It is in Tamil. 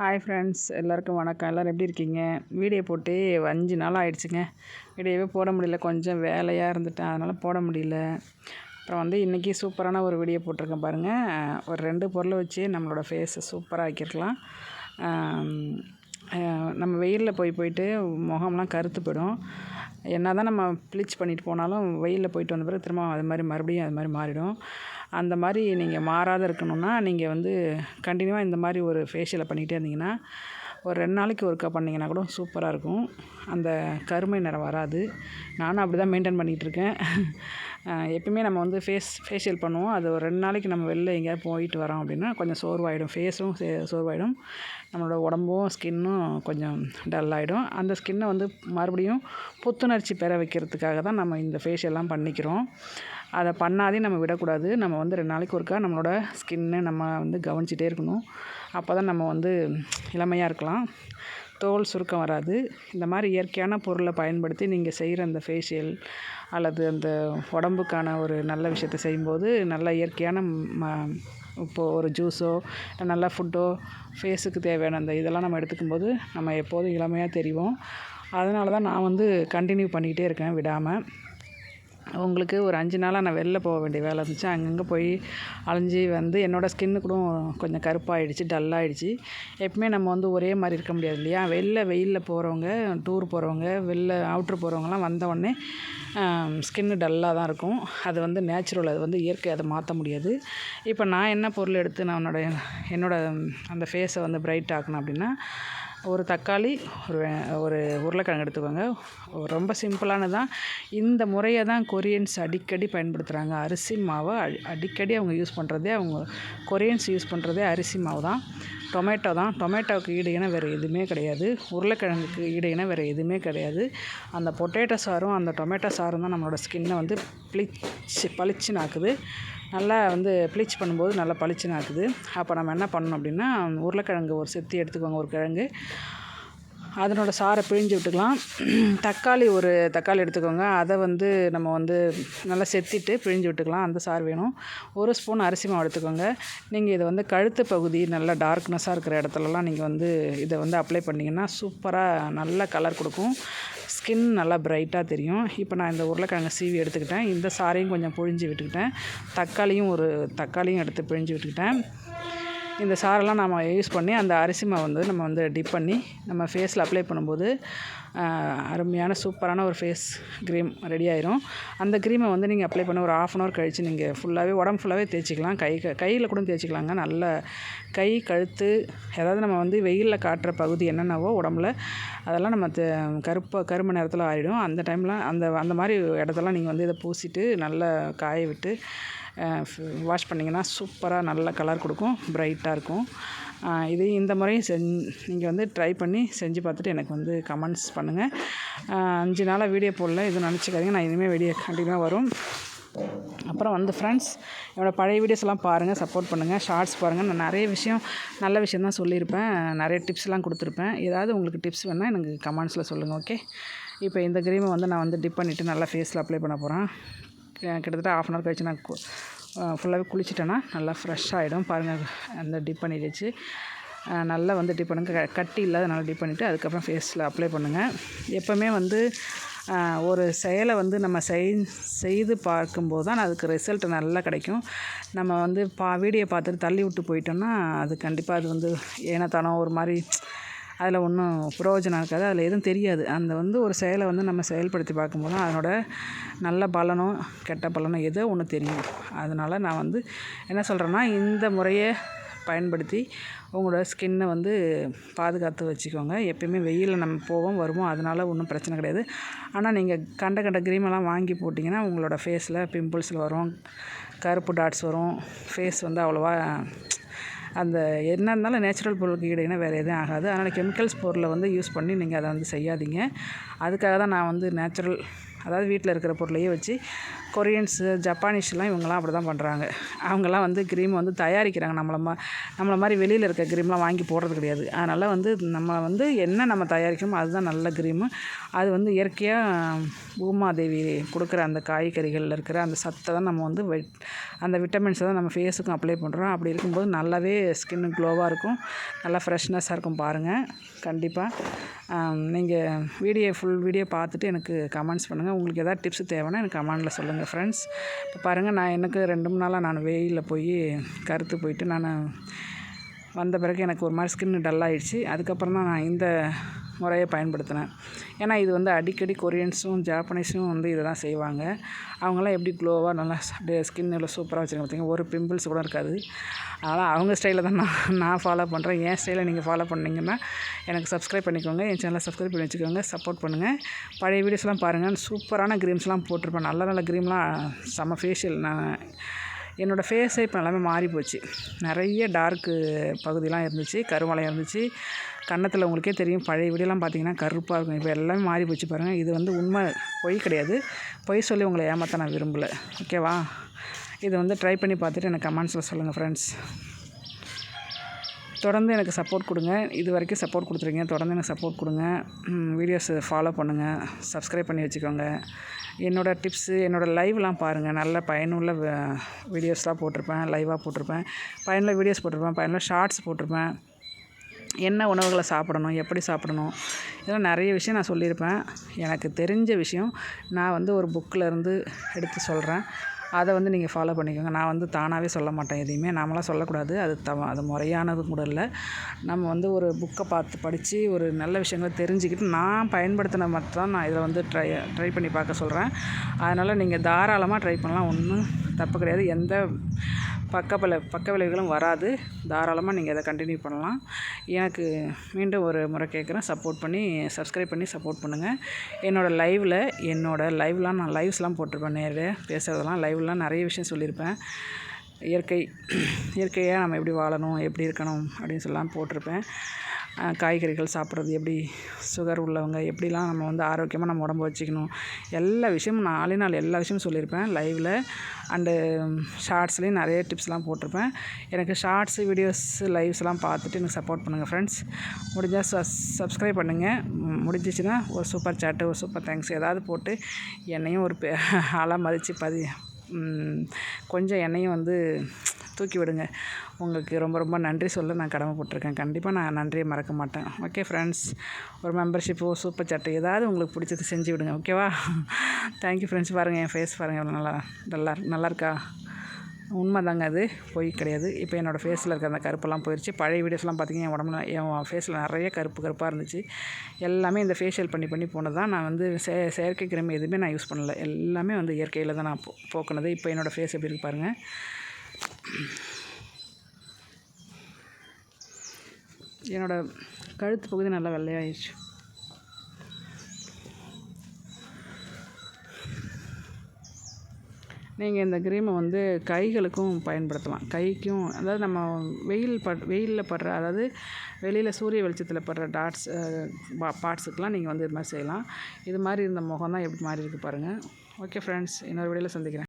ஹாய் ஃப்ரெண்ட்ஸ் எல்லாருக்கும் வணக்கம். எல்லோரும் எப்படி இருக்கீங்க? வீடியோ போட்டு அஞ்சு நாள் ஆயிடுச்சுங்க. வீடியோவே போட முடியல. கொஞ்சம் வேலையாக இருந்துட்டேன். அதனால் போட முடியல. அப்புறம் வந்து இன்றைக்கி சூப்பரான ஒரு வீடியோ போட்டிருக்கேன் பாருங்கள் ஒரு ரெண்டு பொருளை வச்சு நம்மளோட ஃபேஸை சூப்பராக ஆக்கியிருக்கலாம். நம்ம வெயிலில் போய் போயிட்டு முகம்லாம் கருத்து போயிடும். என்ன தான் நம்ம ப்ளீச் பண்ணிட்டு போனாலும் வெயிலில் போயிட்டு வந்த பிறகு திரும்ப அது மாதிரி மறுபடியும் அது மாதிரி மாறிடும். அந்த மாதிரி நீங்கள் மாறாத இருக்கணும்னா நீங்கள் வந்து கண்டினியூவாக இந்த மாதிரி ஒரு ஃபேஷியலை பண்ணிகிட்டே இருந்தீங்கன்னா ஒரு ரெண்டு நாளைக்கு ஒருக்கா பண்ணிங்கன்னா கூட சூப்பராக இருக்கும். அந்த கருமை நிறம் வராது. நானும் அப்படி தான் மெயின்டைன் பண்ணிகிட்ருக்கேன் எப்பயுமே நம்ம வந்து ஃபேஸ் ஃபேஷியல் பண்ணுவோம். அது ஒரு ரெண்டு நாளைக்கு நம்ம வெளில எங்கேயாவது போயிட்டு வரோம் அப்படின்னா கொஞ்சம் சோர்வாயிடும். ஃபேஸும் சே சோர்வாயிடும். நம்மளோட உடம்பும் ஸ்கின்னும் கொஞ்சம் டல்லாகிடும் அந்த ஸ்கின்னை வந்து மறுபடியும் புத்துணர்ச்சி பெற வைக்கிறதுக்காக தான் நம்ம இந்த ஃபேஷியல்லாம் பண்ணிக்கிறோம். அதை பண்ணாதே நம்ம விடக்கூடாது. நம்ம வந்து ரெண்டு நாளைக்கு ஒருக்கா நம்மளோட ஸ்கின்னை நம்ம வந்து கவனிச்சிட்டே இருக்கணும். அப்போ தான் நம்ம வந்து இளமையாக இருக்கலாம். தோல் சுருக்கம் வராது. இந்த மாதிரி இயற்கையான பொருளை பயன்படுத்தி நீங்கள் செய்கிற அந்த ஃபேஷியல் அல்லது அந்த உடம்புக்கான ஒரு நல்ல விஷயத்த செய்யும்போது நல்ல இயற்கையான ம இப்போது ஒரு ஜூஸோ நல்ல ஃபுட்டோ ஃபேஸுக்கு தேவையான அந்த இதெல்லாம் நம்ம எடுத்துக்கும்போது நம்ம எப்போதும் இளமையாக தெரிவோம். அதனால தான் நான் வந்து கண்டினியூ பண்ணிக்கிட்டே இருக்கேன் விடாமல் உங்களுக்கு ஒரு அஞ்சு நாளாக நான் வெளில போக வேண்டிய வேலை இருந்துச்சு. அங்கங்கே போய் அலைஞ்சி வந்து என்னோடய ஸ்கின்னு கூட கொஞ்சம் கருப்பாகிடுச்சு டல்லாகிடுச்சு எப்பவுமே நம்ம வந்து ஒரே மாதிரி இருக்க முடியாது இல்லையா? வெளில வெயிலில் போகிறவங்க டூர் போகிறவங்க வெளில அவுட்ரு போகிறவங்கலாம் வந்தவுடனே ஸ்கின்னு டல்லாக தான் இருக்கும். அது வந்து நேச்சுரல் அது வந்து இயற்கை அதை மாற்ற முடியாது. இப்போ நான் என்ன பொருள் எடுத்து நான் என்னோடய என்னோடய அந்த ஃபேஸை வந்து பிரைட் ஆக்கணும் அப்படின்னா ஒரு தக்காளி ஒரு ஒரு உருளைக்கிழங்கு எடுத்துக்கோங்க. ரொம்ப சிம்பிளானது. தான் இந்த முறையை தான் கொரியன்ஸ் அடிக்கடி பயன்படுத்துகிறாங்க அரிசி மாவை அடிக்கடி அவங்க யூஸ் பண்ணுறதே அவங்க கொரியன்ஸ் யூஸ் பண்ணுறதே அரிசி மாவு தான். டொமேட்டோ தான். டொமேட்டோவுக்கு ஈடு இணை வேறு எதுவுமே கிடையாது. உருளைக்கிழங்குக்கு ஈடு இணை வேறு எதுவுமே கிடையாது. அந்த பொட்டேட்டோ சாரும் அந்த டொமேட்டோ சாரும் தான் நம்மளோட ஸ்கின்னை வந்து பிளிச்சு பளிச்சுன்னு ஆக்குது. நல்லா வந்து ப்ளீச் பண்ணும்போது நல்லா பளிச்சுன்னு ஆக்குது. அப்போ நம்ம என்ன பண்ணணும் அப்படின்னா உருளைக்கிழங்கு ஒரு செத்தி எடுத்துக்கோங்க ஒரு கிழங்கு. அதனோட சாறை பிழிஞ்சு விட்டுக்கலாம். தக்காளி ஒரு தக்காளி எடுத்துக்கோங்க. அதை வந்து நம்ம வந்து நல்லா செத்திட்டு பிழிஞ்சு விட்டுக்கலாம். அந்த சாறு வேணும். ஒரு ஸ்பூன் அரிசி மாவு எடுத்துக்கோங்க. நீங்கள் இதை வந்து கழுத்து பகுதி நல்லா டார்க்னஸாக இருக்கிற இடத்துலலாம் நீங்கள் வந்து இதை வந்து அப்ளை பண்ணிங்கன்னா சூப்பராக நல்ல கலர் கொடுக்கும். ஸ்கின் நல்லா பிரைட்டாக தெரியும். இப்போ நான் இந்த உருளைக்கிழங்கு சீவி எடுத்துக்கிட்டேன். இந்த சாரையும் கொஞ்சம் பிழிஞ்சு விட்டுக்கிட்டேன். தக்காளியும் ஒரு தக்காளியும் எடுத்து பிழிஞ்சு விட்டுக்கிட்டேன். இந்த சாரெல்லாம் நம்ம யூஸ் பண்ணி அந்த அரிசி மாவு வந்து நம்ம வந்து டிப் பண்ணி நம்ம ஃபேஸில் அப்ளை பண்ணும்போது அருமையான சூப்பரான ஒரு ஃபேஸ் க்ரீம் ரெடி ஆயிரும். அந்த க்ரீமை வந்து நீங்கள் அப்ளை பண்ண ஒரு ஆஃப் அன் ஹவர் கழித்து நீங்கள் ஃபுல்லாகவே உடம்பு ஃபுல்லாகவே தேய்ச்சிக்கலாம். கை கையில் கூட தேய்ச்சிக்கலாங்க. நல்ல கை கழுத்து ஏதாவது நம்ம வந்து வெயிலில் காட்டுற பகுதி என்னென்னவோ உடம்புல அதெல்லாம் நம்ம கருப்பை கரும்பு நேரத்தில் ஆகிடும் அந்த டைமில் அந்த அந்த மாதிரி இடத்தெல்லாம் நீங்கள் வந்து இதை பூசிட்டு நல்லா காய விட்டு வாஷ் பண்ணிங்கன்னா சூப்பராக நல்ல கலர் கொடுக்கும் ப்ரைட்டாக இருக்கும். இது இந்த முறையும் செஞ் நீங்கள் வந்து ட்ரை பண்ணி செஞ்சு பார்த்துட்டு எனக்கு வந்து கமெண்ட்ஸ் பண்ணுங்கள் அஞ்சு நாளாக வீடியோ போடல எதுவும் நினச்சிக்காதீங்க நான் இனிமேல் வீடியோ கண்டிப்பாக வரும். அப்புறம் வந்து ஃப்ரெண்ட்ஸ் என்னோடய பழைய வீடியோஸ்லாம் பாருங்கள் சப்போர்ட் பண்ணுங்கள் ஷார்ட்ஸ் பாருங்கள் நான் நிறைய விஷயம் நல்ல விஷயம் தான் சொல்லியிருப்பேன் நிறைய டிப்ஸ்லாம் கொடுத்துருப்பேன். ஏதாவது உங்களுக்கு டிப்ஸ் வேணால் எனக்கு கமெண்ட்ஸில் சொல்லுங்கள் ஓகே இப்போ இந்த க்ரீமை வந்து நான் வந்து டிப் பண்ணிவிட்டு நல்லா ஃபேஸில் அப்ளை பண்ண போகிறேன் கிட்டத்தட்ட ஆஃப் அன் ஹவர் கழிச்சு நான் ஃபுல்லாகவே குளிச்சிட்டேன்னா நல்லா ஃப்ரெஷ் ஆகிடும் பாருங்கள் அந்த டிப் பண்ணிடுச்சு நல்லா வந்து டிப் பண்ணுங்கள் கட்டி இல்லாத நல்லா டிப் பண்ணிவிட்டு அதுக்கப்புறம் ஃபேஸில் அப்ளை பண்ணுங்கள் எப்போவுமே வந்து ஒரு செயலை வந்து நம்ம செய் செய்து பார்க்கும்போது தான் அதுக்கு ரிசல்ட் நல்லா கிடைக்கும். நம்ம வந்து பா வீடியோ பார்த்துட்டு தள்ளி விட்டு போயிட்டோம்னா அது கண்டிப்பாக அது வந்து ஏனத்தானோ ஒரு மாதிரி அதில் ஒன்றும் பிரயோஜனம் இருக்காது அதில் எதுவும் தெரியாது. அந்த வந்து ஒரு செயலை வந்து நம்ம செயல்படுத்தி பார்க்கும்போது தான் அதனோட நல்ல பலனோ கெட்ட பலனோ ஏதோ ஒன்று தெரியும். அதனால் நான் வந்து என்ன சொல்கிறேன்னா இந்த முறையை பயன்படுத்தி உங்களோட ஸ்கின்னை வந்து பாதுகாத்து வச்சுக்கோங்க. எப்பயுமே வெயிலில் நம்ம போவோம் வருவோம் அதனால் ஒன்றும் பிரச்சனை கிடையாது. ஆனால் நீங்கள் கண்ட கண்ட க்ரீமெல்லாம் வாங்கி போட்டிங்கன்னா உங்களோட ஃபேஸில் பிம்பிள்ஸில் வரும் கருப்பு டாட்ஸ் வரும் ஃபேஸ் வந்து அவ்வளோவா அந்த என்ன இருந்தாலும் நேச்சுரல் பொருளுக்கு ஈடுனா வேறு எதுவும் ஆகாது. அதனால் கெமிக்கல்ஸ் பொருளை வந்து யூஸ் பண்ணி நீங்கள் அதை வந்து செய்யாதீங்க. அதுக்காக தான் நான் வந்து நேச்சுரல் அதாவது வீட்டில் இருக்கிற பொருளையே வச்சு கொரியன்ஸு ஜப்பானீஸ்லாம் இவங்கெல்லாம் அப்படி தான் பண்ணுறாங்க அவங்கெல்லாம் வந்து க்ரீம் வந்து தயாரிக்கிறாங்க. நம்மளை மா நம்மளை மாதிரி வெளியில் இருக்க க்ரீம்லாம் வாங்கி போடுறது கிடையாது. அதனால் வந்து நம்ம வந்து என்ன நம்ம தயாரிக்கிறோமோ அதுதான் நல்ல க்ரீமு. அது வந்து இயற்கையாக பூமாதேவி கொடுக்குற அந்த காய்கறிகளில் இருக்கிற அந்த சத்தை தான் நம்ம வந்து வெட் அந்த விட்டமின்ஸை தான் நம்ம ஃபேஸுக்கும் அப்ளை பண்ணுறோம் அப்படி இருக்கும்போது நல்லாவே ஸ்கின் க்ளோவாக இருக்கும். நல்லா ஃப்ரெஷ்னஸாக இருக்கும் பாருங்கள் கண்டிப்பாக நீங்கள் வீடியோ ஃபுல் வீடியோ பார்த்துட்டு எனக்கு கமெண்ட்ஸ் பண்ணுங்கள் உங்களுக்கு எதாவது டிப்ஸ் தேவைன்னா எனக்கு கமெண்டில் சொல்லுங்கள் ஃப்ரெண்ட்ஸ் இப்போ பாருங்கள் நான் எனக்கு ரெண்டு மூணு நாளாக நான் வெயிலில் போய் கருத்து போயிட்டு நான் வந்த பிறகு எனக்கு ஒரு மாதிரி ஸ்கின்னு டல்லாகிடுச்சு அதுக்கப்புறம் தான் நான் இந்த முறையை பயன்படுத்தினேன். ஏன்னா இது வந்து அடிக்கடி கொரியன்ஸும் ஜாப்பனீஸும் வந்து இதை தான் செய்வாங்க. அவங்களாம் எப்படி க்ளோவாக நல்லா அப்படியே ஸ்கின் எல்லாம் சூப்பராக வச்சுருக்க பார்த்தீங்க ஒரு பிம்பிள்ஸ் கூட இருக்காது. அதனால் அவங்க ஸ்டைலில் தான் நான் நான் ஃபாலோ பண்ணுறேன் என் ஸ்டைலை நீங்கள் ஃபாலோ பண்ணிங்கன்னா எனக்கு சப்ஸ்கிரைப் பண்ணிக்கோங்க. என் சேனலை சப்ஸ்கிரைப் பண்ணி வச்சுக்கோங்க. சப்போர்ட் பண்ணுங்கள் பழைய வீடியோஸ்லாம் பாருங்கள் சூப்பரான க்ரீம்ஸ்லாம் போட்டிருப்பேன். நல்ல நல்ல க்ரீம்லாம் செம்ம ஃபேஷியல் நான் என்னோடய ஃபேஸே இப்போ எல்லாமே மாறி போச்சு நிறைய டார்க்கு பகுதியெலாம் இருந்துச்சு. கருமலை இருந்துச்சு. கன்னத்தில் உங்களுக்கே தெரியும். பழைய வீடியோலாம் பார்த்தீங்கன்னா கருப்பாக இருக்கும். இப்போ எல்லாமே மாறி போச்சு பாருங்கள் இது வந்து உண்மை பொய் கிடையாது. பொய் சொல்லி உங்களை ஏமாற்ற நான் விரும்பலை. ஓகேவா இதை வந்து ட்ரை பண்ணி பார்த்துட்டு எனக்கு கமெண்ட்ஸில் சொல்லுங்கள் ஃப்ரெண்ட்ஸ் தொடர்ந்து எனக்கு சப்போர்ட் கொடுங்க. இது வரைக்கும் சப்போர்ட் கொடுத்துருங்க தொடர்ந்து எனக்கு சப்போர்ட் கொடுங்க. வீடியோஸை ஃபாலோ பண்ணுங்கள் சப்ஸ்கிரைப் பண்ணி வச்சுக்கோங்க. என்னோடய டிப்ஸு என்னோடய லைவ்லாம் பாருங்கள் நல்ல பயனுள்ள வீடியோஸ்லாம் போட்டிருப்பேன். லைவாக போட்டிருப்பேன். பயனுள்ள வீடியோஸ் போட்டிருப்பேன். பயனுள்ள ஷார்ட்ஸ் போட்டிருப்பேன். என்ன உணவுகளை சாப்பிடணும் எப்படி சாப்பிடணும் இதெல்லாம் நிறைய விஷயம் நான் சொல்லியிருப்பேன். எனக்கு தெரிஞ்ச விஷயம் நான் வந்து ஒரு புக்கில் இருந்து எடுத்து சொல்கிறேன் அதை வந்து நீங்கள் ஃபாலோ பண்ணிக்கோங்க. நான் வந்து தானாகவே சொல்ல மாட்டேன் எதையுமே. நாமளாம் சொல்லக்கூடாது. அது தவ அது முறையானது கூட இல்லை. நம்ம வந்து ஒரு புக்கை பார்த்து படித்து ஒரு நல்ல விஷயங்களை தெரிஞ்சுக்கிட்டு நான் பயன்படுத்தின மட்டும் நான் இதில் வந்து ட்ரை ட்ரை பண்ணி பார்க்க சொல்கிறேன் அதனால் நீங்கள் தாராளமாக ட்ரை பண்ணலாம். ஒன்றும் தப்பு கிடையாது. எந்த பக்க பல பக்க விளைவுகளும் வராது. தாராளமாக நீங்கள் இதை கண்டினியூ பண்ணலாம். எனக்கு மீண்டும் ஒரு முறை கேட்குறேன். சப்போர்ட் பண்ணி சப்ஸ்கிரைப் பண்ணி சப்போர்ட் பண்ணுங்கள் என்னோடய லைவில் என்னோடய லைவ்லாம் நான் லைவ்ஸ்லாம் போட்டிருப்பேன் நேரில் பேசுகிறதெல்லாம் லைவ்லாம் நிறைய விஷயம் சொல்லியிருப்பேன். இயற்கை இயற்கையாக நம்ம எப்படி வாழணும் எப்படி இருக்கணும் அப்படின்னு சொல்லலாம் போட்டிருப்பேன். காய்கறிகள் சாப்பிட்றது எப்படி சுகர் உள்ளவங்க எப்படிலாம் நம்ம வந்து ஆரோக்கியமாக நம்ம உடம்பு வச்சுக்கணும் எல்லா விஷயமும் நாலே நாள் எல்லா விஷயமும் சொல்லியிருப்பேன் லைவில் அண்டு ஷார்ட்ஸ்லேயும் நிறைய டிப்ஸ்லாம் போட்டிருப்பேன். எனக்கு ஷார்ட்ஸு வீடியோஸ் லைவ்ஸ்லாம் பார்த்துட்டு எனக்கு சப்போர்ட் பண்ணுங்கள் ஃப்ரெண்ட்ஸ் முடிஞ்சால் ச சப்ஸ்கிரைப் பண்ணுங்கள் முடிஞ்சிச்சுன்னா ஒரு சூப்பர் சாட்டு ஒரு சூப்பர் தேங்க்ஸ் ஏதாவது போட்டு என்னையும் ஒரு ஆளாக மதித்து பதி கொஞ்சம் என்னையும் வந்து தூக்கி விடுங்க. உங்களுக்கு ரொம்ப ரொம்ப நன்றி சொல்ல நான் கடமைப்பட்டிருக்கேன். கண்டிப்பாக நான் நன்றியை மறக்க மாட்டேன். ஓகே ஃப்ரெண்ட்ஸ் ஒரு மெம்பர்ஷிப்போ சூப்பர் சட்டை ஏதாவது உங்களுக்கு பிடிச்சது செஞ்சு விடுங்க. ஓகேவா தேங்க்யூ ஃப்ரெண்ட்ஸ் பாருங்கள் என் ஃபேஸ் பாருங்கள் எவ்வளோ நல்லா நல்லா நல்லா இருக்கா? உண்மை தாங்க அது. போய் கிடையாது. இப்போ என்னோடய ஃபேஸில் இருக்க அந்த கருப்பெல்லாம் போயிடுச்சு பழைய வீடியோஸ்லாம் பார்த்திங்கன்னா என் உடம்புல என் ஃபேஸில் நிறைய கருப்பு கருப்பாக இருந்துச்சு. எல்லாமே இந்த ஃபேஷியல் பண்ணி பண்ணி போனது தான் நான் வந்து சே செயற்கை கிரமி எதுவுமே நான் யூஸ் பண்ணலை. எல்லாமே வந்து இயற்கையில் தான் நான் போ போக்குனது. இப்போ என்னோடய ஃபேஸ் எப்படி இருக்கு பாருங்கள் என்னோடய கழுத்து பகுதி நல்லா வெள்ளையாயிடுச்சு நீங்கள் இந்த க்ரீமை வந்து கைகளுக்கும் பயன்படுத்தலாம். கைக்கும் அதாவது நம்ம வெயில் பட் வெயிலில் படுற அதாவது வெளியில் சூரிய வெளிச்சத்தில் படுற டாட்ஸ் பார்ட்ஸுக்கெலாம் நீங்கள் வந்து இது மாதிரி செய்யலாம். இது மாதிரி இருந்த முகம் தான் எப்படி மாறி இருக்குது பாருங்கள் ஓகே ஃப்ரெண்ட்ஸ் இன்னொரு வீடியோவில் சந்திக்கிறேன்.